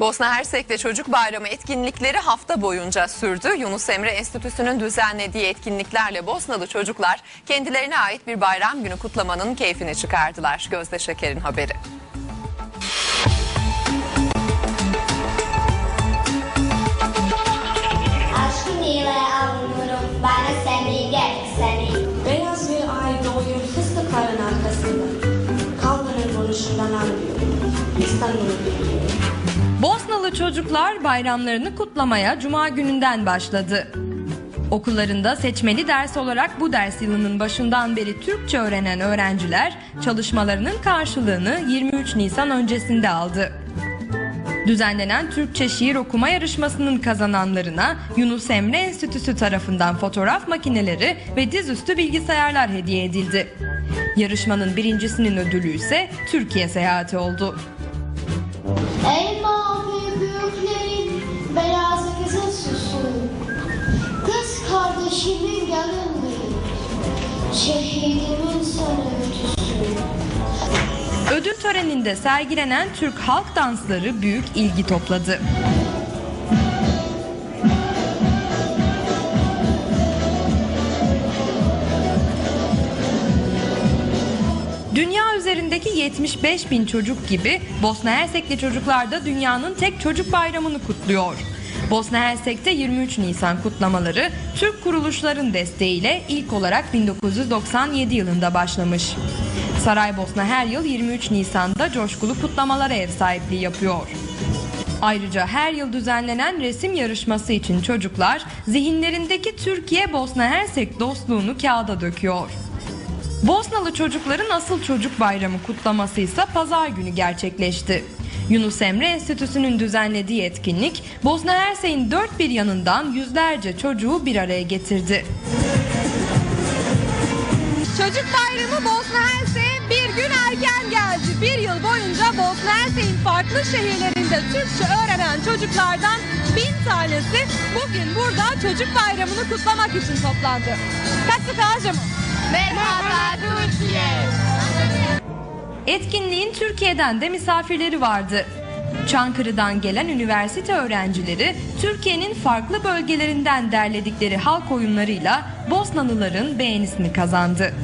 Bosna Hersek'te Çocuk Bayramı etkinlikleri hafta boyunca sürdü. Yunus Emre Enstitüsü'nün düzenlediği etkinliklerle Bosnalı çocuklar kendilerine ait bir bayram günü kutlamanın keyfini çıkardılar. Gözde Şeker'in haberi. Bosnalı çocuklar bayramlarını kutlamaya cuma gününden başladı. Okullarında seçmeli ders olarak bu ders yılının başından beri Türkçe öğrenen öğrenciler çalışmalarının karşılığını 23 Nisan öncesinde aldı. Düzenlenen Türkçe şiir okuma yarışmasının kazananlarına Yunus Emre Enstitüsü tarafından fotoğraf makineleri ve dizüstü bilgisayarlar hediye edildi. Yarışmanın birincisinin ödülü ise Türkiye seyahati oldu. Ey mavi büyüklerin kızıl süsü Kız kardeşimin gelinliği Şehidimin sana ötüsü Ödül töreninde sergilenen Türk halk dansları büyük ilgi topladı. Dünya üzerindeki 75 bin çocuk gibi Bosna Hersekli çocuklar da dünyanın tek çocuk bayramını kutluyor. Bosna Hersek'te 23 Nisan kutlamaları Türk kuruluşların desteğiyle ilk olarak 1997 yılında başlamış. Saraybosna her yıl 23 Nisan'da coşkulu kutlamalara ev sahipliği yapıyor. Ayrıca her yıl düzenlenen resim yarışması için çocuklar zihinlerindeki Türkiye-Bosna Hersek dostluğunu kağıda döküyor. Bosnalı çocukların asıl çocuk bayramı kutlaması ise pazar günü gerçekleşti. Yunus Emre Enstitüsü'nün düzenlediği etkinlik Bosna Hersek'in dört bir yanından yüzlerce çocuğu bir araya getirdi. Çocuk Bayramı Bosna Hersek'e bir gün erken geldi. Bir yıl boyunca Bosna Hersek'in farklı şehirlerinde Türkçe öğrenen çocuklardan bin tanesi bugün burada Çocuk Bayramı'nı kutlamak için toplandı. Kasık Ağacım. Merhaba Türkiye. Etkinliğin Türkiye'den de misafirleri vardı. Çankırı'dan gelen üniversite öğrencileri Türkiye'nin farklı bölgelerinden derledikleri halk oyunlarıyla Bosnalıların beğenisini kazandı.